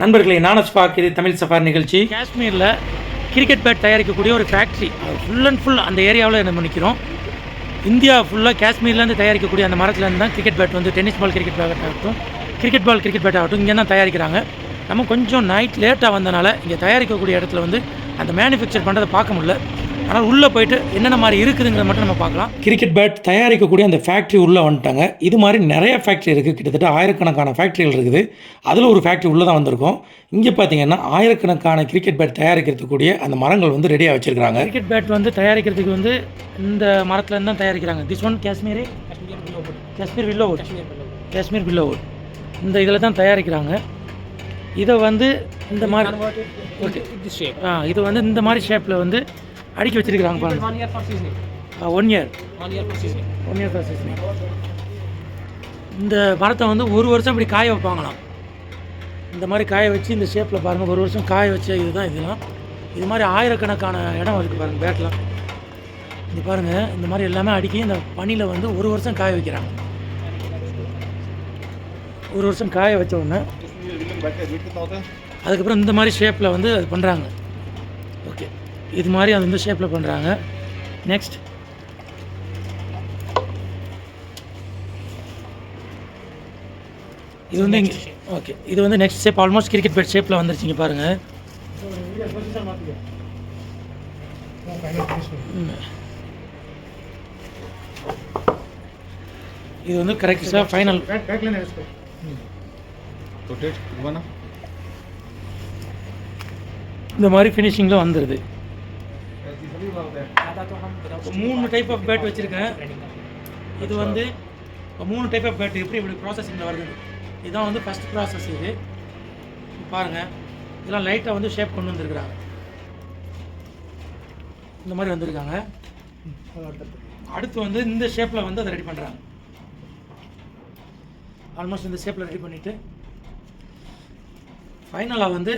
நண்பர்களே நானஸ் பார்க் இது தமிழ் சஃபார் நிகழ்ச்சி. காஷ்மீரில் கிரிக்கெட் பேட் தயாரிக்கக்கூடிய ஒரு ஃபேக்ட்ரி ஃபுல் அண்ட் ஃபுல் அந்த ஏரியாவில் நம்ம நிற்கிறோம் இந்தியா ஃபுல்லாக காஷ்மீர்லேருந்து தயாரிக்கக்கூடிய அந்த மரத்துலேருந்து தான் கிரிக்கெட் பேட் வந்து டென்னிஸ் பால் கிரிக்கெட் பேட் ஆகட்டும் கிரிக்கெட் பால் கிரிக்கெட் பேட் ஆகட்டும் இங்கே தான் தயாரிக்கிறாங்க. நம்ம கொஞ்சம் நைட் லேட்டாக வந்தனால இங்கே தயாரிக்கக்கூடிய இடத்துல வந்து அந்த மேனுஃபேக்சர் பண்ணுறதை பார்க்க முடியல. ஆனால் உள்ளே போயிட்டு என்னென்ன மாதிரி இருக்குதுங்கிறத மட்டும் நம்ம பார்க்கலாம். கிரிக்கெட் பேட் தயாரிக்கக்கூடிய அந்த ஃபேக்ட்ரி உள்ளே வந்துட்டாங்க. இது மாதிரி நிறைய ஃபேக்ட்ரி இருக்குது கிட்டத்தட்ட ஆயிரக்கணக்கான ஃபேக்ட்ரிகள் இருக்குது. அதில் ஒரு ஃபேக்ட்ரி உள்ளே தான் வந்திருக்கோம். இங்கே பார்த்தீங்கன்னா ஆயிரக்கணக்கான கிரிக்கெட் பேட் தயாரிக்கிறதுக்கூடிய அந்த மரங்கள் வந்து ரெடியாக வச்சுருக்காங்க கிரிக்கெட் பேட் வந்து தயாரிக்கிறதுக்கு வந்து இந்த மரத்துலேருந்து தான் தயாரிக்கிறாங்க. This one Kashmiri Kashmir willow wood Kashmir willow wood இந்த இதில் தான் தயாரிக்கிறாங்க. இதை வந்து இந்த மாதிரி ஓகே this shape. ஆ இது வந்து இந்த மாதிரி ஷேப்பில் வந்து அடுக்கி வச்சிருக்கிறாங்க பாருங்க. One year year. For seasoning. One year process இந்த மரத்தை வந்து ஒரு வருஷம் இப்படி காய வைப்பாங்களாம். இந்த மாதிரி காய வச்சு இந்த ஷேப்பில் பாருங்கள் ஒரு வருஷம் காய வச்ச இதுதான் இதெல்லாம். இது மாதிரி ஆயிரக்கணக்கான இடம் இருக்குது பாருங்கள் பேட்டில் இது பாருங்கள் இந்த மாதிரி எல்லாமே அடுக்கி இந்த பனியில் வந்து ஒரு வருஷம் காய வைக்கிறாங்க. ஒரு வருஷம் காய வச்ச உடனே அதுக்கப்புறம் இந்த மாதிரி ஷேப்பில் வந்து அது பண்ணுறாங்க இது மாதிரி அது இந்த ஷேப்பில் பண்ணுறாங்க நெக்ஸ்ட் இது வந்து ஓகே இது வந்து next shape almost cricket bat ஷேப்பில் வந்துருச்சுங்க பாருங்கள் இது வந்து கரெக்டாக ஃபைனல் இந்த மாதிரி ஃபினிஷிங்கில் வந்துடுது மூணு டைப் ஆஃப் பேட் வச்சுருக்கேன். இது வந்து மூணு டைப் ஆஃப் பேட் எப்படி இப்படி ப்ராசஸிங்கில் வருது? இதுதான் வந்து ஃபஸ்ட் ப்ராசஸ் இது. பாருங்கள் இதெல்லாம் லைட்டாக வந்து ஷேப் கொண்டு வந்திருக்கிறாங்க. இந்த மாதிரி வந்திருக்காங்க. அடுத்து வந்து இந்த ஷேப்பில் வந்து அதை ரெடி பண்ணுறாங்க ஆல்மோஸ்ட் இந்த ஷேப்பில் ரெடி பண்ணிவிட்டு ஃபைனலாக வந்து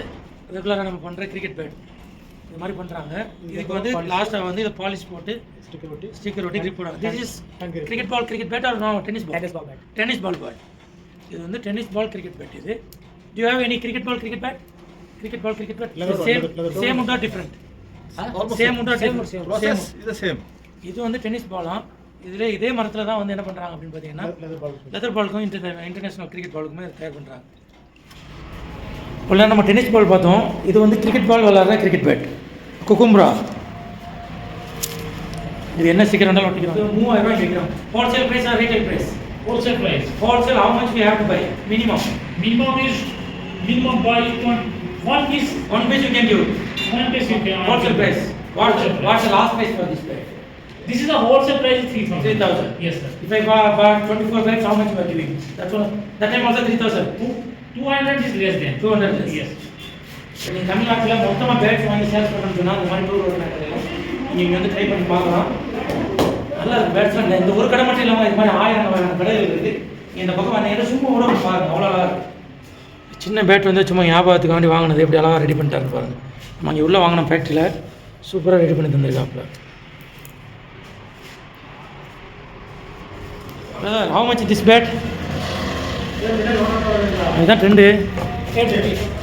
ரெகுலராக நம்ம பண்ணுற கிரிக்கெட் பேட் இது மாதிரி பண்ணுறாங்க இதுக்கு வந்து லாஸ்ட்டாக வந்து இதை பாலிஷ் போட்டு ஸ்டிக்கர் ஒட்டி. கிரிப் போடுறாங்க this is cricket ball cricket bat or no tennis ball Tennis ball? Bat. Tennis ball bat இது வந்து டென்னிஸ் பால் கிரிக்கெட் பேட் இது. Do have any cricket ball cricket bat cricket ball cricket bat same same உண்டா different same உண்டா same is the same. இது வந்து tennis பாலாம் இதில் இதே மரத்தில் தான் வந்து என்ன பண்ணுறாங்க அப்படின்னு பார்த்தீங்கன்னா லெதர் பாலுக்கும் இன்டர் இன்டர்நேஷ்னல் கிரிக்கெட் பாலுக்குமே தயார் பண்ணுறாங்க இப்போ நம்ம டென்னிஸ் பால் பார்த்தோம். இது வந்து கிரிக்கெட் பால் விளாட்ற கிரிக்கெட் பேட் குக்கும்ப்ரா இது என்ன சீக்கிரம் வேணாலும் ஒட்டிக்கிறோம் மூவாயிரம் ரூபாய் கேட்குறோம் wholesale price or retail price Wholesale price. Wholesale how much we have to buy minimum Minimum is minimum buy one one piece one piece you can give one piece you can. Wholesale price what's Wholesale price. What's last price for this pad This is a wholesale price is three thousand. 3000 Yes sir. If I buy, buy 24 bags, how much you are giving? That's all. That time also 3000. Two two hundred is less than. 200 less. Yes. நீங்கள் தமிழ்நாட்டில் மொத்தமாக bats வாங்கி sales பண்ணணும்னு சொன்னால் அந்த மாதிரி tour ஒரு நீங்கள் வந்து ட்ரை பண்ணி பார்க்கலாம். நல்லா இருக்கு பேட்ஸ்லாம் இந்த ஒரு கடை மட்டும் இல்லாமல் இது மாதிரி ஆயிரம் வகையான கடைகள் இருக்குது இந்த பக்கம் வந்தீங்கன்னா சும்மா கூட போய் பாருங்க அவ்வளோ அழகா இருக்கு. சின்ன பேட் வந்து சும்மா ஞாபகத்துக்கு வேண்டி வாங்கினது எப்படி அழகாக ரெடி பண்ணிட்டாரு பாருங்க. நம்ம இங்கே உள்ளே வாங்கின ஃபேக்ட்ரியில் சூப்பராக ரெடி பண்ணி தந்திருக்காப்புல. ஹவு மச் திஸ் பேட் இதுதான் ட்ரெண்டு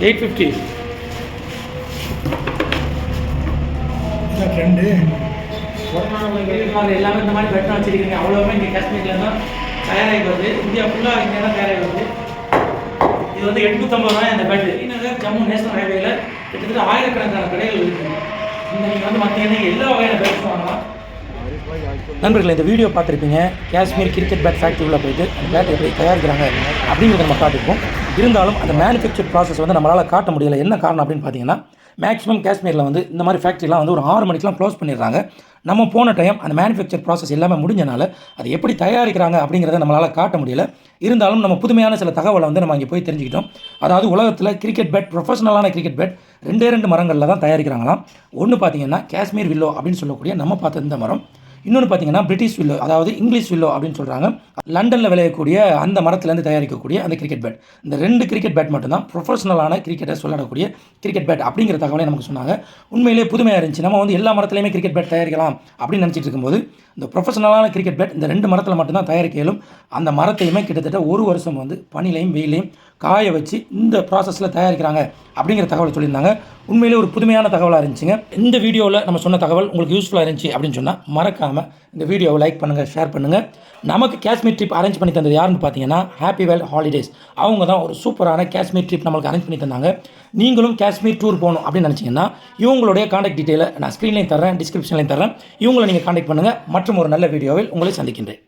எயிட் ஃபிஃப்டி ரெண்டு எல்லாமே இந்த மாதிரி பெட்டம் வச்சிருக்கீங்க. அவ்வளோவுமே இங்கே காஷ்மீரில் தான் தயாராகி வருது இந்தியா ஃபுல்லாக இங்கே தான் தயாராகி வருது இது வந்து எட்நூற்றம்பது ரூபாய் அந்த பேட்டு ஸ்ரீநகர் ஜம்மு நேஷனல் ஹைவேல கிட்டத்தட்ட ஆயிரக்கணக்கான கடைகள் இருக்குது இந்த நீங்கள் வந்து பார்த்தீங்கன்னா எல்லா வகையான பேட்ஸும் வாங்கலாம். நண்பர்களே இந்த வீடியோ பார்த்துருப்பீங்க. காஷ்மீர் கிரிக்கெட் பேட் ஃபேக்ட்ரி உள்ள போயிட்டு அந்த பேட் எப்படி தயாரிக்கிறாங்க அப்படிங்கிறத நம்ம காட்டிருப்போம் இருந்தாலும் அந்த மேனுஃபேக்சர் ப்ராசஸ் வந்து நம்மளால் காட்ட முடியலை. என்ன காரணம் அப்படின்னு பார்த்தீங்கன்னா மேக்ஸிமம் காஷ்மீரில் வந்து இந்த மாதிரி ஃபேக்ட்ரிலாம் வந்து ஒரு ஆறு மணிக்கெலாம் க்ளோஸ் பண்ணிடுறாங்க. நம்ம போன டைம் அந்த மேனுஃபேக்சர் ப்ராசஸ் எல்லாமே முடிஞ்சனால அதை எப்படி தயாரிக்கிறாங்க அப்படிங்கிறத நம்மளால் காட்ட முடியல. இருந்தாலும் நம்ம புதுமையான சில தகவலை வந்து நம்ம அங்கே போய் தெரிஞ்சுக்கிட்டோம். அதாவது உலகத்தில் கிரிக்கெட் பேட் ப்ரொஃபஷனலான கிரிக்கெட் பேட் ரெண்டே ரெண்டு மரங்களில் தான் தயாரிக்கிறாங்களாம். ஒன்று பார்த்தீங்கன்னா காஷ்மீர் வில்லோ அப்படின்னு சொல்லக்கூடிய நம்ம பார்த்த இந்த மரம். இன்னொன்று பார்த்தீங்கன்னா பிரிட்டிஷ் வில்லோ அதாவது இங்கிலீஷ் வில்லோ அப்படின்னு சொல்கிறாங்க லண்டனில் விளையக்கூடிய அந்த மரத்துலேருந்து தயாரிக்கக்கூடிய அந்த கிரிக்கெட் பேட் இந்த ரெண்டு கிரிக்கெட் பேட் மட்டும்தான் ப்ரொஃபஷனலான கிரிக்கெட்டர்ஸ் விளையாடக்கூடிய கிரிக்கெட் பேட் அப்படிங்கிற தகவலை நமக்கு சொன்னாங்க. உண்மையிலேயே புதுமையாக இருந்துச்சு. நம்ம வந்து எல்லா மரத்துலையுமே கிரிக்கெட் பேட் தயாரிக்கலாம் அப்படின்னு நினச்சிட்டு இருக்கும்போது இந்த ப்ரொஃபஷனலான கிரிக்கெட் பேட் இந்த ரெண்டு மரத்தில் மட்டும்தான் தயாரிக்க இயலும் அந்த மரத்தையுமே கிட்டத்தட்ட ஒரு வருஷம் வந்து பனிலையும் வெயிலையும் காய வச்சு இந்த ப்ராசஸில் தயாரிக்கிறாங்க அப்படிங்கிற தகவலை சொல்லியிருந்தாங்க. உண்மையிலே ஒரு புதுமையான தகவலாக இருந்துச்சுங்க. இந்த வீடியோவில் நம்ம சொன்ன தகவல் உங்களுக்கு யூஸ்ஃபுல்லாக இருந்துச்சு அப்படின்னு சொன்னால் மறக்காமல் இந்த வீடியோவை லைக் பண்ணுங்கள் ஷேர் பண்ணுங்கள் நமக்கு காஷ்மீர் ட்ரிப் அரேஞ்ச் பண்ணி தந்தது யாருன்னு பார்த்தீங்கன்னா ஹாப்பி வேல் ஹாலிடேஸ் அவங்க தான் ஒரு சூப்பரான காஷ்மீர் ட்ரிப் நம்மளுக்கு அரேஞ்ச் பண்ணி தந்தாங்க. நீங்களும் காஷ்மீர் டூர் போகணும் அப்படின்னு நினச்சிங்கன்னா இவங்களுடைய காண்டாக்ட் டீட்டெயிலை நான் ஸ்க்ரீன்லையும் தரேன் டிஸ்கிரிப்ஷன்லையும் தரேன் இவங்களை நீங்கள் காண்டாக்ட் பண்ணுங்கள் மற்றும் ஒரு நல்ல வீடியோவில் உங்களை சந்திக்கின்றேன்.